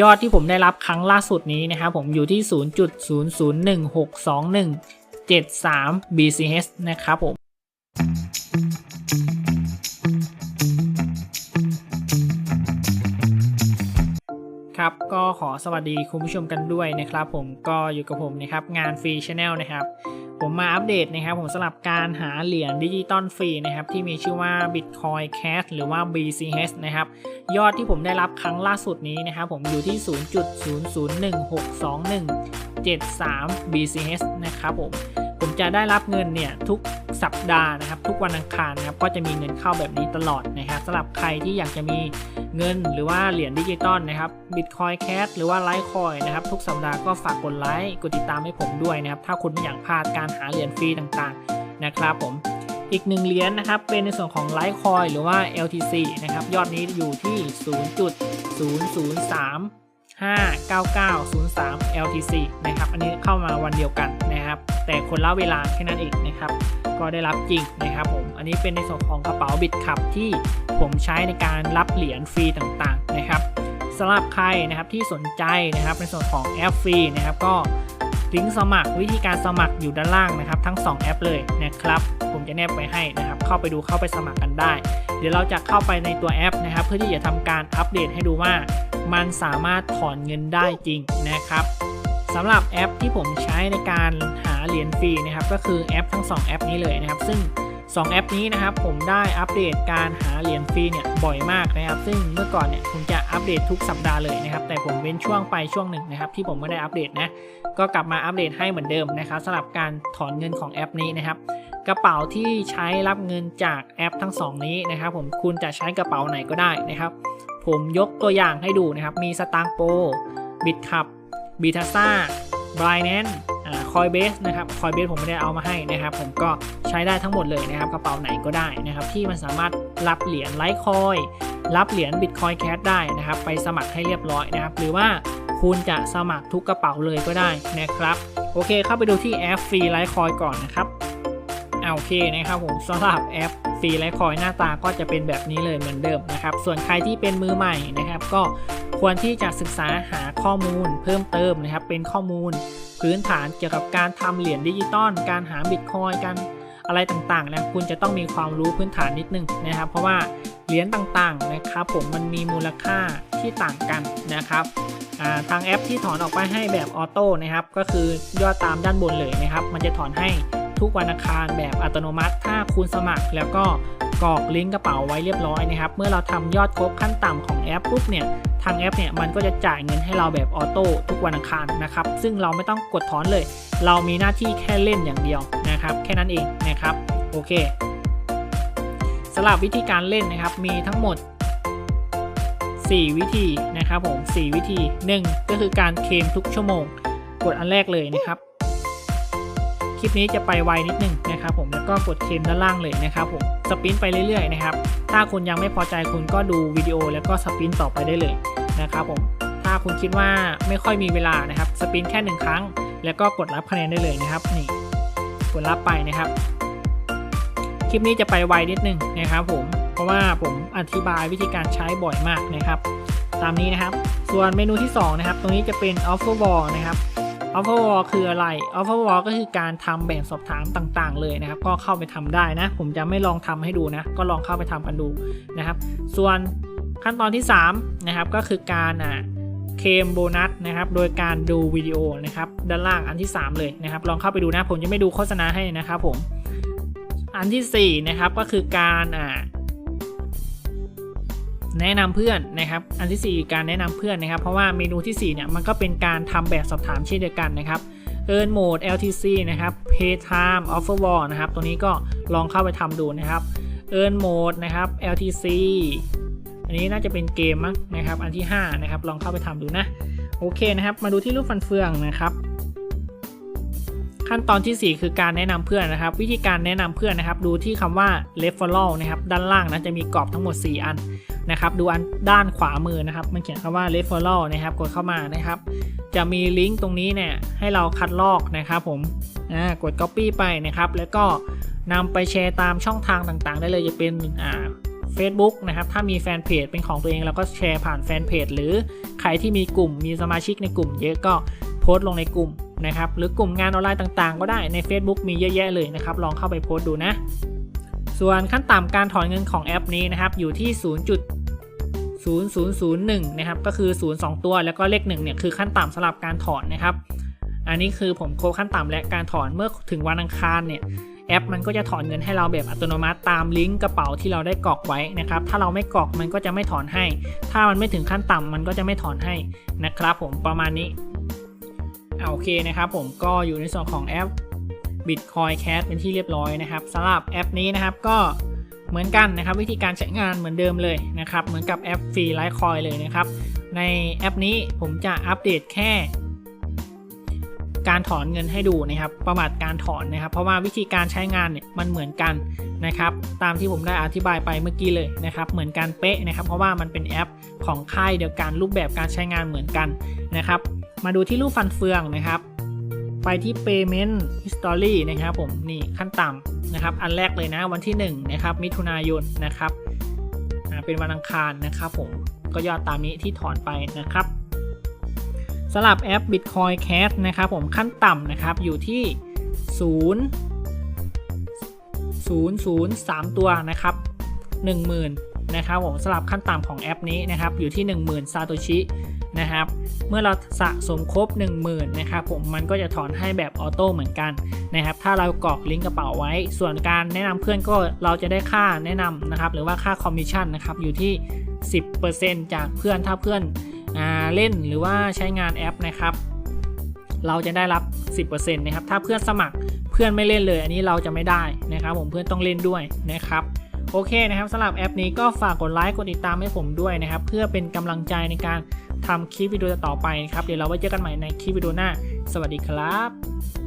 ยอดที่ผมได้รับครั้งล่าสุดนี้นะครับผมอยู่ที่ 0.00162173 BCH นะครับผมครับก็ขอสวัสดีคุณผู้ชมกันด้วยนะครับ ผมก็อยู่กับผมนะครับงานฟรีชาแนลนะครับ ผมมาอัปเดตนะครับ ผมสำหรับการหาเหรียญดิจิตอลฟรีนะครับที่มีชื่อว่า Bitcoin Cash หรือว่า BCH นะครับ ยอดที่ผมได้รับครั้งล่าสุดนี้นะครับผมอยู่ที่ 0.00162173 BCH นะครับผมผมจะได้รับเงินเนี่ยทุกสัปดาห์นะครับ ทุกวันอังคารนะครับก็จะมีเงินเข้าแบบนี้ตลอดนะครับสำหรับใครที่อยากจะมีเงินหรือว่าเหรียญดิจิตอลนะครับ Bitcoin Cash หรือว่า Litecoin นะครับ ทุกสัปดาห์ก็ฝากกดไลค์กดติดตามให้ผมด้วยนะครับ ถ้าคุณไม่อยากพลาดการหาเหรียญฟรีต่างๆนะครับผม อีกหนึ่งเหรียญนะครับ เป็นในส่วนของ Litecoin หรือว่า LTC นะครับ ยอดนี้อยู่ที่ 0.003 59903 LTC นะครับ อันนี้เข้ามาวันเดียวกันนะครับ แต่คนละเวลาแค่นั้นเองนะครับ ก็ได้รับจริงนะครับผม อันนี้เป็นในส่วนของกระเป๋าบิตคับที่ผมใช้ในการรับเหรียญฟรีต่างๆนะครับสำหรับใครนะครับที่สนใจนะครับในส่วนของแอปฟรีนะครับก็ ลิงก์สมัครวิธีการสมัครอยู่ด้านล่างนะครับ ทั้ง 2 แอปเลยนะครับ ผมจะแนบไว้ให้นะครับ เข้าไปดูเข้าไปสมัครกันได้ เดี๋ยวเราจะเข้าไปในตัวแอปนะครับ เพื่อที่จะทำการอัปเดตให้ดูว่า มันสามารถถอนเงินได้จริงนะครับสำหรับแอปที่ผมใช้ในการหาเหรียญฟรีนะครับ ก็คือแอปทั้ง 2 แอปนี้เลยนะครับ ซึ่ง 2แอปนี้นะครับผมได้อัปเดตการหาเหรียญฟรีเนี่ยบ่อยมากนะครับ ซึ่งเมื่อก่อนเนี่ยผมจะอัปเดตทุกสัปดาห์เลยนะครับ แต่ผมเว้นช่วงไปช่วงหนึ่งนะครับ ที่ผมไม่ได้อัปเดตนะก็กลับมาอัปเดตให้เหมือนเดิมนะครับสำหรับการถอนเงินของแอปนี้นะครับ กระเป๋าที่ใช้รับเงินจากแอปทั้ง 2 นี้นะครับ ผมคุณจะใช้กระเป๋าไหนก็ได้นะครับ ผมยกตัวอย่างให้ดูนะครับ มีสตางโปบิตคับบิทัซ่าบรายแนน คอยเบสนะครับคอยเบสผมไม่ได้เอามาให้นะครับ ผมก็ใช้ได้ทั้งหมดเลยนะครับ กระเป๋าไหนก็ได้นะครับ ที่มันสามารถรับเหรียญไลท์คอยรับเหรียญบิตคอยแคสได้นะครับ ไปสมัครให้เรียบร้อยนะครับ หรือว่าคุณจะสมัครทุกกระเป๋าเลยก็ได้นะครับ โอเคเข้าไปดูที่แอปฟรีไลท์คอยก่อนนะครับอ่าโอเคนะครับผมสำหรับแอปฟรีไลท์คอยหน้าตาก็จะเป็นแบบนี้เลยเหมือนเดิมนะครับ ส่วนใครที่เป็นมือใหม่นะครับ ก็ ควรที่จะศึกษาหาข้อมูลเพิ่มเติมนะครับ เป็นข้อมูล พื้นฐานเกี่ยวกับการทำเหรียญดิจิตอลการหาบิตคอยการอะไรต่างๆนะคุณจะต้องมีความรู้พื้นฐานนิดนึงนะครับ เพราะว่าเหรียญต่างๆนะครับ ผมมันมีมูลค่าที่ต่างกันนะครับทางแอปที่ถอนออกไปให้แบบออโต้นะครับ ก็คือยอดตามด้านบนเลยนะครับ มันจะถอนให้ทุกวันอังคารแบบอัตโนมัติ ถ้าคุณสมัครแล้วก็ กรอกลิงก์กระเป๋าไว้เรียบร้อยนะครับ เมื่อเราทำยอดครบขั้นต่ำของแอปปุ๊บเนี่ยทางแอปเนี่ยมันก็จะจ่ายเงินให้เราแบบออโต้ทุกวันอังคารนะครับ ซึ่งเราไม่ต้องกดถอนเลย เรามีหน้าที่แค่เล่นอย่างเดียวนะครับ แค่นั้นเองนะครับโอเคสำหรับวิธีการเล่นนะครับมีทั้งหมด 4 วิธีนะครับผม 4 วิธี 1 ก็คือการเคมทุกชั่วโมง กดอันแรกเลยนะครับ ลิปนี้จะไปไวนิดนึงนะครับผมแล้วก็กดเคลมด้านล่างเลยนะครับผมสปินไปเรื่อยๆนะครับถ้าคุณยังไม่พอใจคุณก็ดูวิดีโอแล้วก็สปินต่อไปได้เลยนะครับผมถ้าคุณคิดว่าไม่ค่อยมีเวลานะครับสปินแค่หนึ่งครั้ง แล้วก็กดรับคะแนนได้เลยนะครับนี่กดรับไปนะครับ คลิปนี้จะไปไวนิดนึงนะครับผมเพราะว่าผมอธิบายวิธีการใช้บ่อยมากนะครับ ตามนี้นะครับ ส่วนเมนูที่2นะครับตรงนี้จะเป็น offer wall นะครับ offer wall คืออะไร offer wall ก็คือการทำแบบสอบถามต่างๆ เลยนะครับ ก็เข้าไปทำได้นะ ผมจะไม่ลองทำให้ดูนะ ก็ลองเข้าไปทำกันดูนะครับ ส่วนขั้นตอนที่3นะครับก็คือการอะเคมโบนัสนะครับ โดยการดูวิดีโอนะครับ ด้านล่างอันที่ 3 เลยนะครับ ลองเข้าไปดูนะ ผมจะไม่ดูโฆษณาให้นะครับผม อันที่4นะครับก็คือการอ่า แนะนำเพื่อนนะครับ อันที่ 4 การแนะนำเพื่อนนะครับ เพราะว่าเมนูที่4เนี่ยมันก็เป็นการทำแบบสอบถามเช่นเดียวกันนะครับ Earn Mode LTC นะครับ Pay Time Offer Wall นะครับ ตัวนี้ก็ลองเข้าไปทำดูนะครับ Earn Mode นะครับ LTC อันนี้น่าจะเป็นเกมมั้งนะครับ อันที่ 5 นะครับ ลองเข้าไปทำดูนะ โอเคนะครับ มาดูที่รูปฟันเฟืองนะครับขั้นตอนที่ 4 คือการแนะนำเพื่อนนะครับ วิธีการแนะนำเพื่อนนะครับ ดูที่คำว่า referral นะครับ ด้านล่างนะจะมีกรอบทั้งหมด 4 อัน นะครับดูอันด้านขวามือนะครับ มันเขียนคำว่า referral นะครับกดเข้ามานะครับ จะมีลิงก์ตรงนี้เนี่ยให้เราคัดลอกนะครับผมอ่ากด copy ไปนะครับ แล้วก็นำไปแชร์ตามช่องทางต่างๆ ได้เลยจะเป็นอ่า Facebook นะครับ ถ้ามีแฟนเพจเป็นของตัวเองเราก็แชร์ผ่านแฟนเพจหรือใครที่มีกลุ่มมีสมาชิกในกลุ่ม เยอะก็โพสต์ลงในกลุ่มนะครับ หรือกลุ่มงานออนไลน์ต่างๆ ก็ได้ใน Facebook มีเยอะแยะเลยนะครับ ลองเข้าไปโพสต์ดูนะ ส่วนขั้นต่ำการถอนเงินของแอปนี้นะครับอยู่ที่ 0.0001 นะครับก็คือ 0 2 ตัวแล้วก็เลข1เนี่ยคือขั้นต่ำสำหรับการถอนนะครับ อันนี้คือผมโค้ดขั้นต่ำและการถอนเมื่อถึงวันอังคารเนี่ยแอปมันก็จะถอนเงินให้เราแบบอัตโนมัติตามลิงก์กระเป๋าที่เราได้กรอกไว้นะครับ ถ้าเราไม่กรอกมันก็จะไม่ถอนให้ ถ้ามันไม่ถึงขั้นต่ำมันก็จะไม่ถอนให้นะครับ ผมประมาณนี้อ่าโอเคนะครับ ผมก็อยู่ในส่วนของแอป Bitcoin Cash เป็นที่เรียบร้อยนะครับสำหรับแอปนี้นะครับก็เหมือนกันนะครับ วิธีการใช้งานเหมือนเดิมเลยนะครับ เหมือนกับแอปฟรีไลท์คอยเลยนะครับ ในแอปนี้ผมจะอัปเดตแค่ การถอนเงินให้ดูนะครับ ประวัติการถอนนะครับ เพราะว่าวิธีการใช้งานเนี่ยมันเหมือนกันนะครับ ตามที่ผมได้อธิบายไปเมื่อกี้เลยนะครับ เหมือนกันเป๊ะนะครับ เพราะว่ามันเป็นแอปของค่ายเดียวกันรูปแบบการใช้งานเหมือนกันนะครับ มาดูที่รูปฟันเฟืองนะครับ ไปที่ payment history นะครับผมนี่ขั้นต่ำนะครับ อันแรกเลยนะวันที่1นะครับมิถุนายนนะครับเป็นวันอังคารนะครับผมก็ยอดตามนี้ที่ถอนไปนะครับสำหรับแอป Bitcoin Cash นะครับผมขั้นต่ำนะครับอยู่ที่0 0 0 3 ตัวนะครับ10,000นะครับผมสำหรับขั้นต่ำของแอปนี้นะครับอยู่ที่ 10,000ซาโตชิ นะครับ เมื่อเราสะสมครบ 10,000นะครับผมมันก็จะถอนให้แบบออโต้เหมือนกันนะครับ ถ้าเรากรอกลิงก์กระเป๋าไว้ ส่วนการแนะนำเพื่อนก็เราจะได้ค่าแนะนำนะครับ หรือว่าค่าคอมมิชชั่นนะครับอยู่ที่ 10%จากเพื่อนถ้าเพื่อนอเล่นหรือว่าใช้งานแอปนะครับเราจะได้รับ 10%นะครับ ถ้าเพื่อนสมัครเพื่อนไม่เล่นเลย อันนี้เราจะไม่ได้นะครับ ผมเพื่อนต้องเล่นด้วยนะครับ โอเคนะครับสำหรับแอปนี้ก็ฝากกดไลค์กดติดตามให้ผมด้วยนะครับ เพื่อเป็นกำลังใจในการทำคลิปวิดีโอต่อไปนะครับ เดี๋ยวเราไว้เจอกันใหม่ในคลิปวิดีโอหน้า สวัสดีครับ